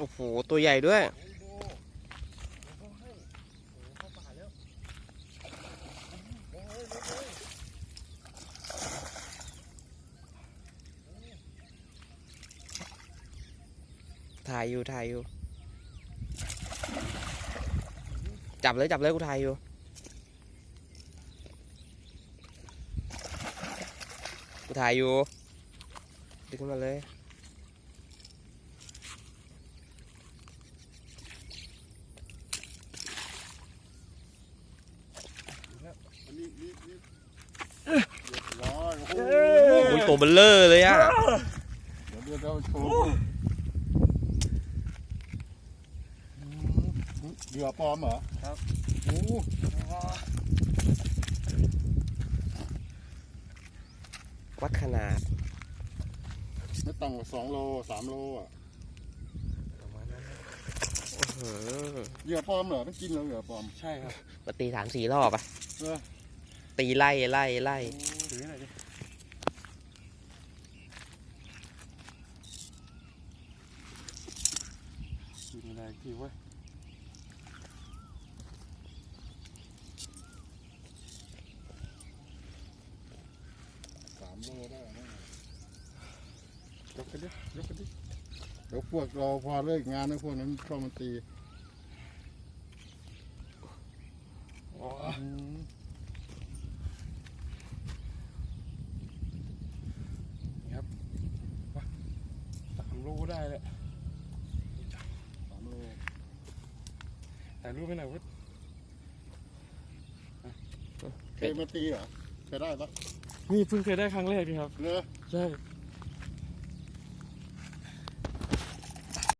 โอ้โห ตัวใหญ่ด้วย ถ่ายอยู่ถ่ายอยู่ จับเลยจับเลยกูถ่ายอยู่กูถ่ายอยู่ดึงขึ้นมาเลย อันนี้นี่นี่เรียบร้อยโอ้โห โอ้ย ตัวเบลเลอร์เลยอะเดี๋ยวเดี๋ยวเราโชว์เหยื่อปลอมเหรอ ครับโอ้โหวัดขนาด ไม่ต่ำกว่าสองโลสามโลอะประมาณนั้นครับอื้อหือเหยื่อปลอมเหรอต้องกินเหรอเหยื่อปลอม ใช่ครับมาตีสามสี่รอบอะเออตีไล่ไล่ไล่ถือให้หน่อยดิดู ไม่ได้กี่เว้ยสามโลได้นะยกกันดิยกกันดิเดี๋ยวพวกเราพอเลิกงานนะพวกนั้นเข้ามาตีอ๋อนี่ครับมาสามโลได้แหละ สามโล ถ่ายรูปให้หน่อยเว้ยเคยมาตีเหรอเคยได้ปะนี่เพิ่งเคยได้ครั้งแรกนี่ครับเนอะใช่